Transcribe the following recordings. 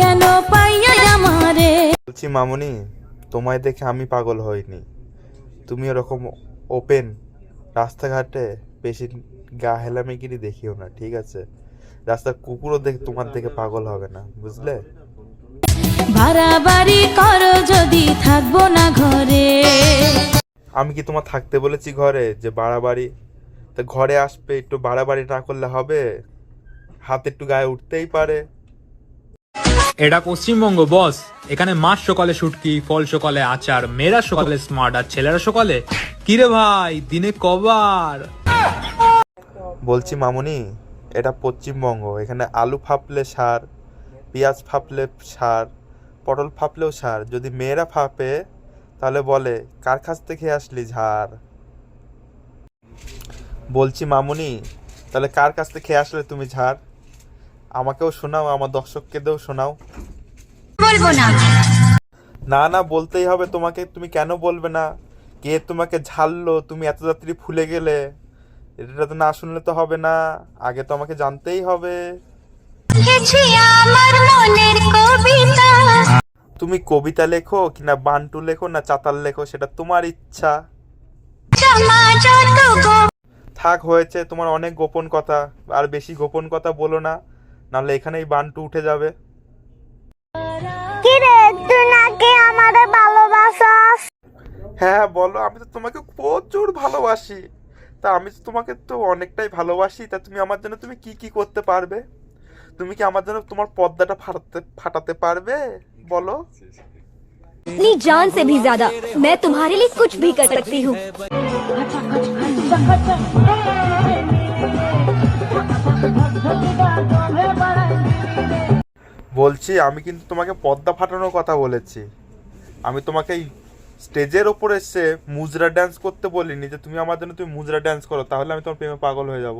কেন পাইয়া আমারে? বলছি মামুনি তোমায় দেখে আমি পাগল হইনি। তুমি ওরকম ওপেন রাস্তাঘাটে বেশি গা হেলামেগিরি দেখিও না ঠিক আছে? রাস্তার কুকুরও দেখে তোমার দেখে পাগল হবে না বুঝলে? বাড়াবাড়ি করো যদি থাকব না ঘরে। আমি কি তোমার থাকতে বলেছি ঘরে যে বাড়াবাড়ি? তা ঘরে আসবে একটু বাড়াবাড়ি না করলে হবে? হাত একটু গায়ে উঠতেই পারে। এটা পশ্চিমবঙ্গ, বস। এখানে মাস সকালে শুটকি, ফল সকালে আচার, মেয়েরা সকালে স্মার্ট আর ছেলেরা সকালে, কিরে ভাই, দিনে কবার? বলছি, মামুনি, এটা পশ্চিমবঙ্গ। এখানে আলু ফাপলে সার, পেঁয়াজ ফাপলে সার, পটল ফাপলেও সার। যদি মেয়েরা ফাপে, তাহলে বলে, কার কাছ থেকে আসলি ঝাড়? বলছি, মামুনি, তাহলে কার কাছ থেকে খেয়ে আসলে তুমি ঝাড়? আমাকেও শোনাও আমার দর্শককে দেও শোনাও। বলব না। না না বলতেই হবে তোমাকে তুমি কেন বলবে না? কে তোমাকে ঝাললো তুমি এত রাত্রি ভুলে গেলে। এটা তো না শুনলে তো হবে না আগে তো আমাকে জানতেই হবে। তুমি কবিতা লেখো কিনা বান্টু লেখো না চাতাল লেখো সেটা তোমার ইচ্ছা। থাক হয়েছে তোমার অনেক গোপন কথা আর বেশি গোপন কথা বলো না। নাহলে এখানেই বান্টু উঠে যাবে কিরে তুই নাকি আমারে ভালোবাসাস হ্যাঁ বলো আমি তো তোমাকে প্রচুর ভালোবাসি তা আমি তো তোমাকে তো অনেকটাই ভালোবাসি তা তুমি আমার জন্য তুমি কি কি করতে পারবে তুমি কি আমার জন্য তোমার পর্দাটা ফাটাতে ফাটাতে পারবে বলো अपनी जान से भी ज्यादा मैं तुम्हारे लिए कुछ भी कर सकती हूँ বলছি, আমি কিন্তু তোমাকে পদ্মা ফাটানোর কথা বলেছি। আমি তোমাকে এই স্টেজের ওপর এসে মুজরা ড্যান্স করতে বলিনি যে তুমি আমার জন্য তুমি মুজরা ড্যান্স করো, তাহলে আমি তোমার প্রেমে পাগল হয়ে যাব।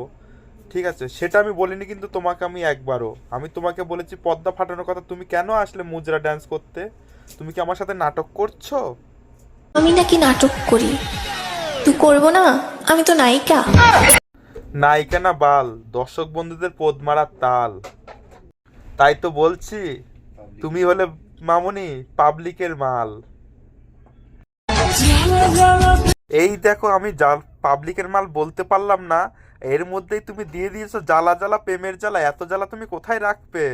ঠিক আছে, সেটা আমি বলিনি কিন্তু তোমাকে আমি একবারও। আমি তোমাকে বলেছি, পদ্মা ফাটানোর কথা তুমি কেন আসলে মুজরা ড্যান্স করতে? তুমি কি আমার সাথে নাটক করছ? আমি নাকি নাটক করি। তুই করব না? আমি তো নায়িকা। নায়িকা না বাল? দর্শক বন্ধুদের পদ মারার তাল। তাই তো বলছি তুমি হলে মামনি পাবলিকের মাল। এই দেখো আমি জাল পাবলিকের মাল বলতে পারলাম না। এর মধ্যেই তুমি দিয়ে দিয়েছ জ্বালা জ্বালা প্রেমের জ্বালা। এত জ্বালা তুমি কোথায় রাখবে?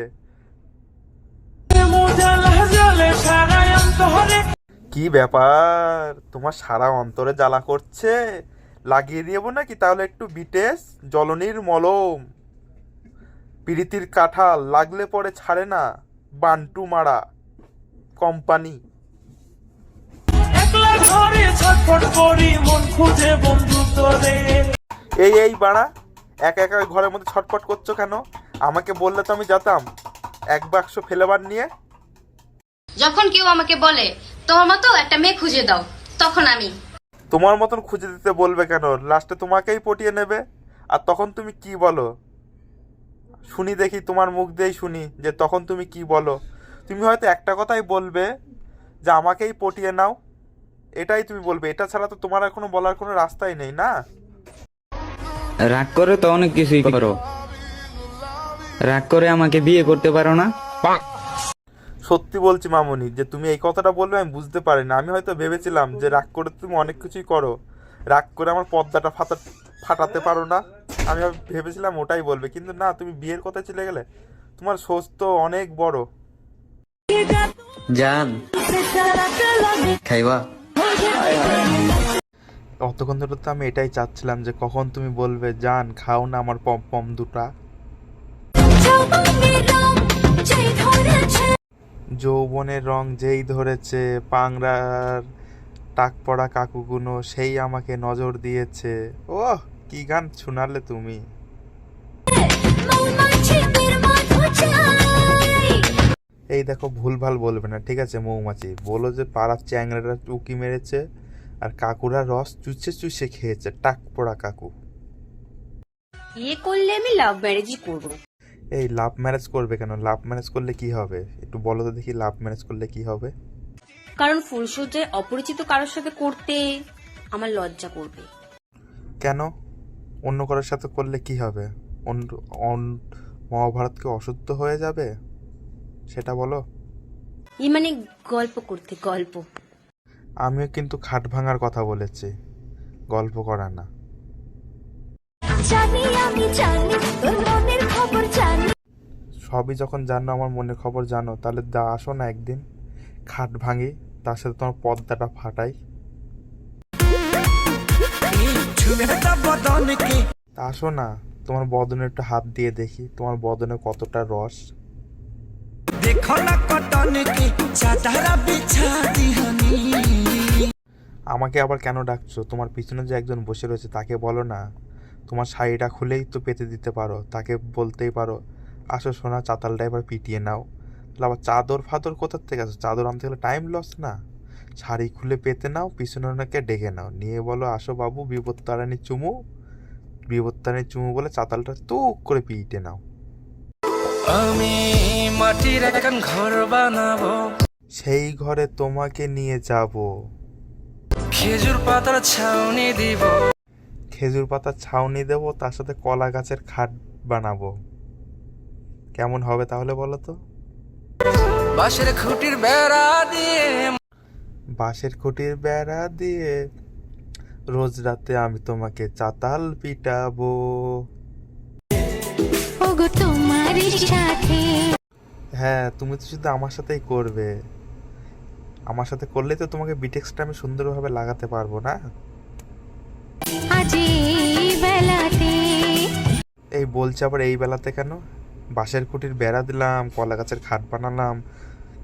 কি ব্যাপার? তোমার সারা অন্তরে জ্বালা করছে? লাগিয়ে দিয়েবো নাকি? তাহলে একটু বিটেস জলনির মলম পিরিতির কাঁঠাল লাগলে পরে ছাড়ে না বান্টু মারা কোম্পানি। এই এই বাড়া একা একা ঘরের মধ্যে ছটফট করছ কেন? আমাকে বললে তো আমি যেতাম। এক বাক্স ফেলেবার নিয়ে। যখন কেউ আমাকে বলে তোমার মতো একটা মেয়ে খুঁজে দাও তখন আমি তোমার মতন খুঁজে দিতে বলবে কেন? লাস্টে তোমাকেই পটিয়ে নেবে। আর তখন তুমি কি বলো? শুনি দেখি তোমার মুখ দিয়েই শুনি যে তখন তুমি কি বলো? তুমি হয়তো একটা কথাই বলবে যে আমাকেই পটিয়ে নাও। এটাই তুমি বলবে। এটা ছাড়া তো তোমার আর কোনো বলার কোনো রাস্তাই নেই না? রাগ করে তো অনেক কিছুই করো। রাগ করে আমাকে বিয়ে করতে পারো না? সত্যি বলছি মামনি যে তুমি এই কথাটা বলবে আমি বুঝতে পারি না আমি হয়তো ভেবেছিলাম যে রাগ করে তুমি অনেক কিছুই করো। রাগ করে আমার পর্দাটা ফাটা ফাটাতে পারো না। আমি ভেবেছিলাম ওটাই বলবে কিন্তু না তুমি বিয়ের কথায় চলে গেলে তোমার সোচ তো অনেক বড়। জান খাইবা? অতক্ষণ ধরে তো আমি এটাই চাচ্ছিলাম যে কখন তুমি বলবে জান খাও না আমার পম পম দুটা যৌবনের রং যেই ধরেছে পাংরার টাক পড়া কাকুগুনো সেই আমাকে নজর দিয়েছে। ও কি গান শোনালে তুমি। এই দেখো, ভুলভাল বলবে না, ঠিক আছে মৌমাছি? বলো যে পাড়ার চ্যাংরাটা উকি মেরেছে আর কাকুরা রস চুষে চুষে খেয়েছে, টাক পড়া কাকু। ये করলে আমি লাভ ম্যারেজই করব। এই লাভ ম্যারেজ করবে কেন? লাভ ম্যারেজ করলে কি হবে? একটু বলো তো দেখি লাভ ম্যারেজ করলে কি হবে। কারণ ফুলসজ্জায় অপরিচিত কারোর সাথে করতে আমার লজ্জা করবে। কেন? অন্য কারোর সাথে করলে কি হবে? অন্য অন- মহাভারত কি অশুদ্ধ হয়ে যাবে? সেটা বলো। ই মানে গল্প করতে গল্প। আমিও কিন্তু খাট ভাঙার কথা বলেছি। গল্প করা না। জানি আমি জানি তোর মনের খবর জানি। সবই যখন জানো আমার মনের খবর জানো তাহলে দা আসো না একদিন। খাট ভাঙি তার সাথে তোমার পর্দাটা ফাটাই। আসো না তোমার বদনে একটু হাত দিয়ে দেখি তোমার বদনে কতটা রস। আমাকে আবার কেন ডাকছো? তোমার পিছনে যে একজন বসে রয়েছে তাকে বলো না। তোমার শাড়িটা খুলেই তো পেতে দিতে পারো তাকে বলতেই পারো আসো সোনা চাতালটা এবার পিটিয়ে নাও। তাহলে আবার চাদর ফাদর কোথার থেকে আসো? চাদর আনতে গেলে টাইম লস না? শাড়ি খুলে পেতে নাও পিছনে ওনাকে ডেকে নাও। নিয়ে বলো আসো বাবু বিপত্তারানি চুমু। বিপত্তারানি চুমু বলে চাতালটা তুক করে পিটে নাও। আমি মাটির একখান ঘর বানাবো। সেই ঘরে তোমাকে নিয়ে যাব। খেজুর পাতার ছাউনি দিব। খেজুর পাতার ছাউনি দেবো তার সাথে কলা গাছের খাট বানাবো। কেমন হবে তাহলে বলো তো? বাঁশের খুঁটির বেড়া দিয়ে বাঁশের খুঁটির বেড়া দিয়ে রোজ রাতে আমি তোমাকে চাতাল পিটাবো। ওগো তোমার সাথে। হ্যাঁ তুমি তো শুধু আমার সাথেই করবে। আমার সাথে করলেই তো তোমাকে বিটেক্সটা আমি সুন্দরভাবে লাগাতে পারব না? এই বলছে আবার এই বেলাতে কেন? বাঁশের খুঁটির বেড়া দিলাম কলা গাছের খাট বানালাম।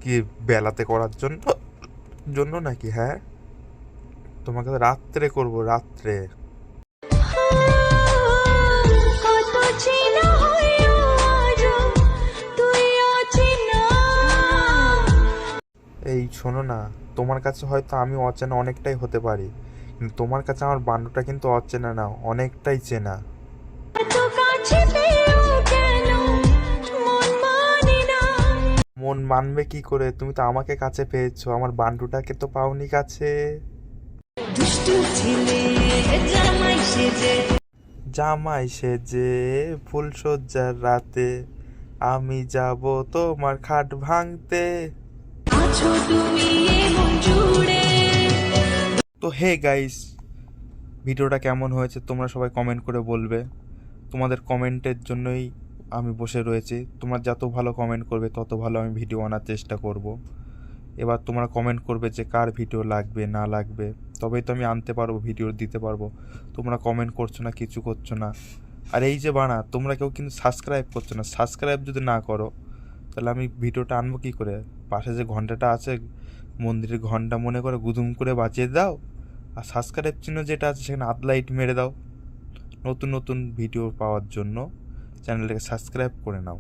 কি বেলাতে করার জন্য? জন্য নাকি হ্যাঁ? তোমাকে তো রাত্রে করব রাত্রে। এই শোনো না তোমার কাছে হয়তো আমি অচেনা অনেকটাই হতে পারি কিন্তু তোমার কাছে আমার বান্ডুটা কিন্তু অচেনা না অনেকটাই চেনা। মন মানে মন মানবে কি করে? তুমি তো আমাকে কাছে পেয়েছ, আমার বান্ডুটাকে তো পাওনি কাছে। জামাই সেজে জামাই সেজে ফুলসজ্জার রাতে, আমি যাব তোমার খাট ভাঙতে। তো হে গাইস, ভিডিওটা কেমন হয়েছে তোমরা সবাই কমেন্ট করে বলবে। তোমাদের কমেন্টের জন্যই আমি বসে রয়েছি। তোমরা যত ভালো কমেন্ট করবে, তত ভালো আমি ভিডিও আনার চেষ্টা করব। এবার তোমরা কমেন্ট করবে যে কার ভিডিও লাগবে, না লাগবে। তবেই তো আমি আনতে পারব ভিডিও দিতে পারব। তোমরা কমেন্ট করছ না, কিছু করছ না। আর এই যে বানা, তোমরা কেউ কিন্তু সাবস্ক্রাইব করছ না। সাবস্ক্রাইব যদি না করো, তাহলে আমি ভিডিওটা আনব কী করে? পাশে যে ঘন্টাটা আছে, মন্দিরের ঘণ্টা মনে করে গুদুম করে বাজিয়ে দাও। আর সাবস্ক্রাইব চিহ্ন যেটা আছে, সেখানে আদ লাইট মেরে দাও। নতুন নতুন ভিডিও পাওয়ার জন্য চ্যানেলটাকে সাবস্ক্রাইব করে নাও।